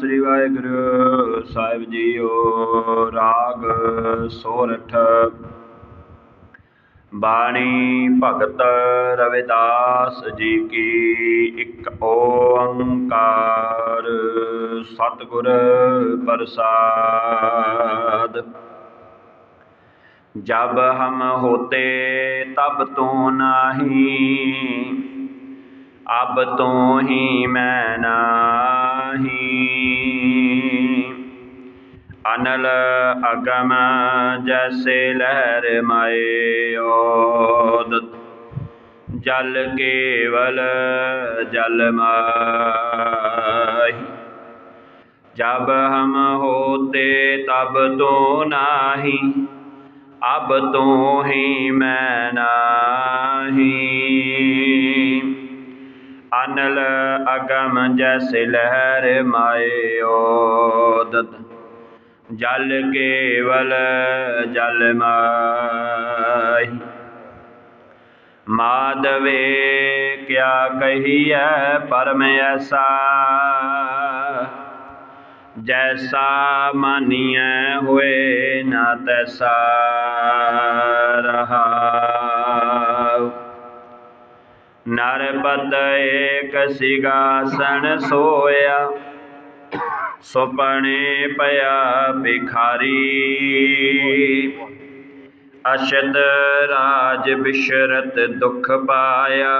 ਸ੍ਰੀ ਵਾਹਿਗੁਰੂ ਸਾਹਿਬ JIO, ਰਾਗ ਸੋਰਠ। ਬਾਣੀ ਭਗਤ ਰਵਿਦਾਸ ਜੀ ਕੀ ਇੱਕ ਓੰਕਾਰ, ਸਤਿਗੁਰ ਪ੍ਰਸਾਦ। ਜਬ ਹਮ ਹੋਤੇ ਤਬ ਤੂੰ ਨਾਹੀ, ਅਬ ਤੂੰ ਹੀ ਮੈਂ ਨਾ अनल अगम जैसे लहर माए ओद। जल केवल जल माही। जब हम होते तब तो नाही, अब तो ही मैं नाही। ਅਨਲ ਅਗਮ ਜੈਸੇ ਲਹਿਰ ਮਾਏ ਓਦਤ ਜਲ ਕੇਵਲ ਜਲ ਮਾਈ ਮਾਦਵੇ ਕਿਆ ਕਹੀਐ ਪਰਮ ਐਸਾ? ਜੈਸਾ ਮਾਨੀਐ ਹੋਏ ਨਾ ਤੈਸਾ ਰਹਾ। ਨਰਪਤ ਏਕ ਸਿਗਾਸਣ ਸੋਇਆ ਸੁਪਣੇ ਪਿਆ ਭਿਖਾਰੀ। ਅਸ਼ਦ ਰਾਜ ਬਿਸ਼ਰਤ ਦੁਖ ਪਾਇਆ,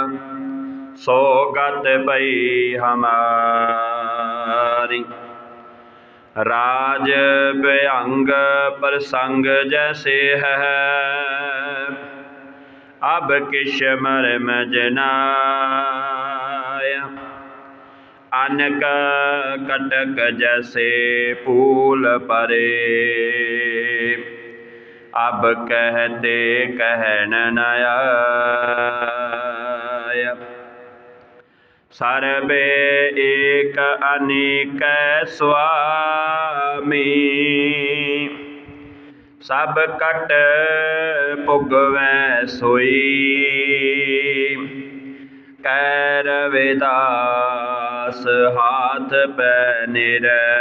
ਸੋਗਤ ਪਈ ਹਮਾਰੀ। ਰਾਜ ਭਯੰਗ ਪ੍ਰਸੰਗ ਜੈਸੇ ਹੈ ਅਬ ਕਿਛ ਮਰਮ ਜਨਾਇ ਅਨਕ ਕਟਕ ਜੈਸੇ ਪੂਲ ਪਰੇ। ਅਬ ਕਹਤੇ ਕਹਿਣ ਨ ਆਇ ਸਰਬੇ ਏਕ ਅਨੇਕ ਸੁਆਮੀ ਸਭ ਕਟ ਪੁਗਵੈ ਸੋਈ। ਕੈ ਰਵਿਦਾਸ ਹਾਥ ਪੈ ਨਿਰੈ।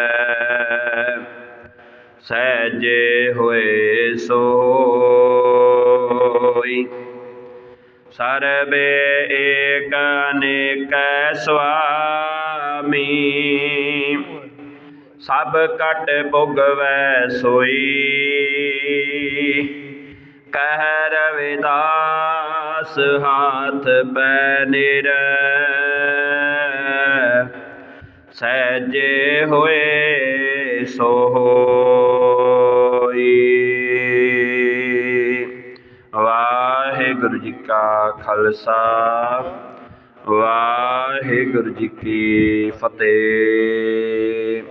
ਸਹਿਜੇ ਹੋਏ ਸੋਈ। ਸਰਬੇ ਏਕ ਅਨੇਕ ਸੁਆਮੀ। ਸਭ ਕਟ ਭੁਗਵੈ ਸੋਈ। ਕਹਿ ਰਵਿਦਾਸ ਹਾਥ ਪੈ ਨਿਰ। ਸਹਿਜੇ ਹੋਏ ਸੋਈ ਵਾਹਿਗੁਰੂ ਜੀ ਕਾ ਖਾਲਸਾ, ਵਾਹਿਗੁਰੂ ਜੀ ਕੀ ਫਤਿਹ।